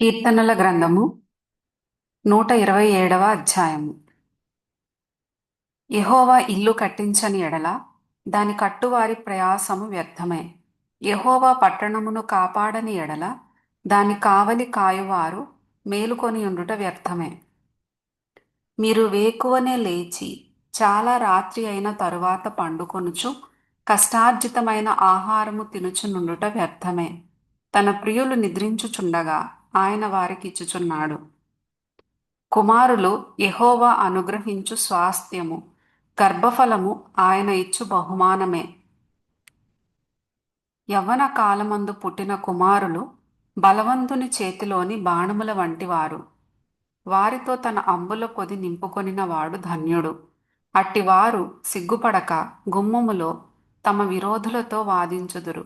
కీర్తనల గ్రంథము నూట ఇరవై ఏడవ అధ్యాయము. యహోవా ఇల్లు కట్టించని ఎడల దాని కట్టువారి ప్రయాసము వ్యర్థమే. యహోవా పట్టణమును కాపాడని ఎడల దాని కావలి కాయువారు మేలుకొని ఉండుట వ్యర్థమే. మీరు వేకువనే లేచి చాలా రాత్రి అయిన తరువాత పండుకొనుచు కష్టార్జితమైన ఆహారము తినుచునుండుట వ్యర్థమే. తన ప్రియులు నిద్రించుచుండగా ఆయన వారికి ఇచ్చుచున్నాడు కుమారులు ఎహోవా అనుగ్రహించు స్వాస్థ్యము గర్భఫలము ఆయన ఇచ్చు బహుమానమే. యవ్వన కాలమందు పుట్టిన కుమారులు బలవంతుని చేతిలోని బాణముల వంటివారు. వారితో తన అంబుల కొది నింపుకొనిన వాడు ధన్యుడు. అట్టివారు సిగ్గుపడక గుమ్మములో తమ విరోధులతో వాదించుదురు.